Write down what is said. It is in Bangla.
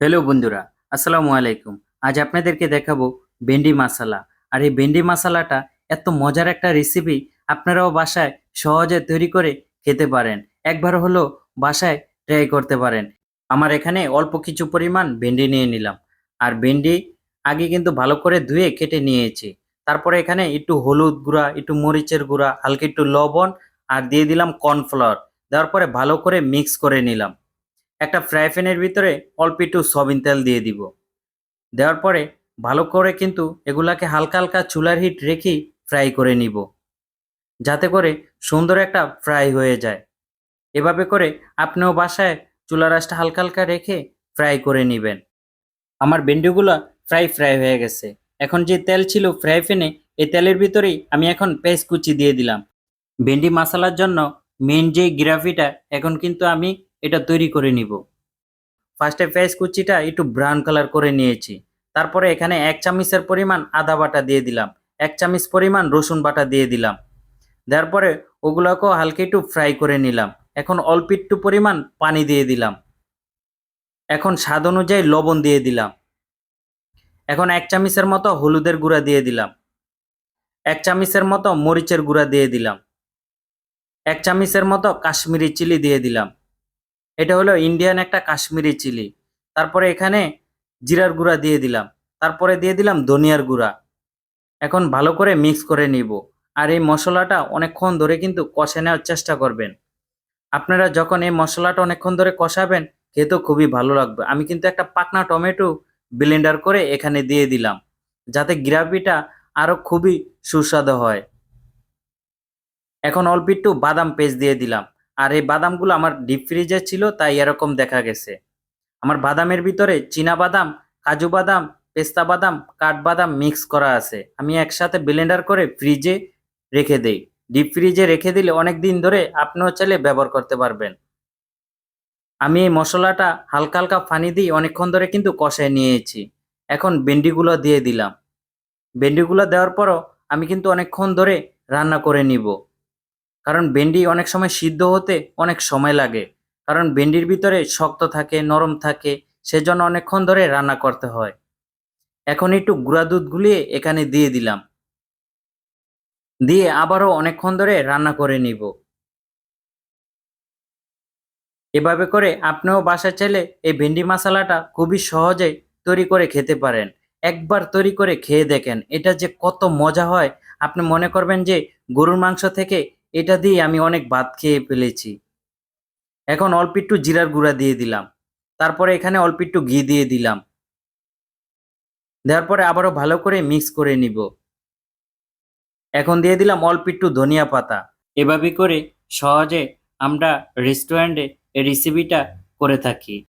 হ্যালো বন্ধুরা, আসসালামু আলাইকুম। আজ আপনাদেরকে দেখাবো ভেন্ডি মশালা আর এই ভেন্ডি মশালাটা এত মজার একটা রেসিপি আপনারাও বাসায় সহজে তৈরি করে খেতে পারেন। একবার হলো বাসায় ট্রাই করতে পারেন। আমার এখানে অল্প কিছু পরিমাণ ভেন্ডি নিয়ে নিলাম। আর ভেন্ডি আগে কিন্তু ভালো করে ধুয়ে কেটে নিয়েছি। তারপরে এখানে একটু হলুদ গুঁড়া, একটু মরিচের গুঁড়া, হালকা একটু লবণ, আর দিয়ে দিলাম কর্নফ্লাওয়ার দেওয়ার পরে ভালো করে মিক্স করে নিলাম। একটা ফ্রাই প্যানের ভিতরে অল্প একটু সয়াবিন তেল দিয়ে দিব। দেওয়ার পরে ভালো করে কিন্তু এগুলাকে হালকা হালকা চুলার হিট রেখেই ফ্রাই করে নিব। যাতে করে সুন্দর একটা ফ্রাই হয়ে যায়। এভাবে করে আপনিও বাসায় চুলা রাসটা হালকা হালকা রেখে ফ্রাই করে নেবেন। আমার ভেন্ডিগুলো ফ্রাই ফ্রাই হয়ে গেছে। এখন যে তেল ছিল ফ্রাই প্যানে এই তেলের ভিতরেই আমি এখন পেঁয়াজ কুচি দিয়ে দিলাম। ভেন্ডি মশলার জন্য মেন যে গ্রাভিটা এখন কিন্তু আমি এটা তৈরি করে নিব। ফার্স্টে পেঁয়াজ কুচিটা একটু ব্রাউন কালার করে নিয়েছি। তারপরে এখানে এক চামচের পরিমাণ আদা বাটা দিয়ে দিলাম। এক চামচ পরিমাণ রসুন বাটা দিয়ে দিলাম। দেওয়ার পরে ওগুলোকেও হালকা একটু ফ্রাই করে নিলাম। এখন অল্প একটু পরিমাণ পানি দিয়ে দিলাম। এখন স্বাদ অনুযায়ী লবণ দিয়ে দিলাম। এখন এক চামচের মতো হলুদের গুঁড়া দিয়ে দিলাম। এক চামচের মতো মরিচের গুঁড়া দিয়ে দিলাম। এক চামচের মতো কাশ্মীরি চিলি দিয়ে দিলাম। এটা হলো ইন্ডিয়ান একটা কাশ্মীরি চিলি। তারপরে এখানে জিরার গুঁড়া দিয়ে দিলাম। তারপরে দিয়ে দিলাম ধনিয়ার গুঁড়া। এখন ভালো করে মিক্স করে নিব। আর এই মশলাটা অনেকক্ষণ ধরে কিন্তু কষে নেওয়ার চেষ্টা করবেন। আপনারা যখন এই মশলাটা অনেকক্ষণ ধরে কষাবেন, খেতেও খুবই ভালো লাগবে। আমি কিন্তু একটা পাকনা টমেটো ব্লেন্ডার করে এখানে দিয়ে দিলাম, যাতে গ্রাভিটা আরও খুবই সুস্বাদু হয়। এখন অল্প একটু বাদাম পেস্ট দিয়ে দিলাম। আর এই বাদামগুলো আমার ডিপ ফ্রিজে ছিল, তাই এরকম দেখা গেছে। আমার বাদামের ভিতরে চীনা বাদাম, কাজু বাদাম, পেস্তা বাদাম কাঠবাদাম মিক্স করা আছে। আমি একসাথে ব্লেন্ডার করে ফ্রিজে রেখে দেই। ডিপ ফ্রিজে রেখে দিলে অনেক দিন ধরে আপনিও চাইলে ব্যবহার করতে পারবেন। আমি এই মশলাটা হালকা হালকা পানি দিয়ে অনেকক্ষণ ধরে কিন্তু কষায় নিয়েছি। এখন ভেন্ডিগুলো দিয়ে দিলাম। ভেন্ডিগুলো দেওয়ার পরও আমি কিন্তু অনেকক্ষণ ধরে রান্না করে নিব। কারণ ভেন্ডি অনেক সময় সিদ্ধ হতে অনেক সময় লাগে। কারণ ভেন্ডির ভিতরে শক্ত থাকে, নরম থাকে, সেজন্য অনেকক্ষণ ধরে রান্না করতে হয়। এখন একটু গুঁড়া দুধ গুলিয়ে এখানে দিয়ে দিলাম। দিয়ে আবারও অনেকক্ষণ ধরে রান্না করে নিব। এভাবে করে আপনিও বাসা চাইলে এই ভেন্ডি মশলাটা খুবই সহজে তৈরি করে খেতে পারেন। একবার তৈরি করে খেয়ে দেখেন, এটা যে কত মজা হয়। আপনি মনে করবেন যে গরুর মাংস থেকে এটা দিয়ে আমি অনেক ভাত খেয়ে ফেলেছি। এখন অল্প একটু জিরার গুঁড়া দিয়ে দিলাম। তারপরে এখানে অল্প একটু ঘি দিয়ে দিলাম। দেওয়ার পরে আবারও ভালো করে মিক্স করে নিব। এখন দিয়ে দিলাম অল্প একটু ধনিয়া পাতা। এভাবে করে সহজে আমরা রেস্টুরেন্টে রেসিপিটা করে থাকি।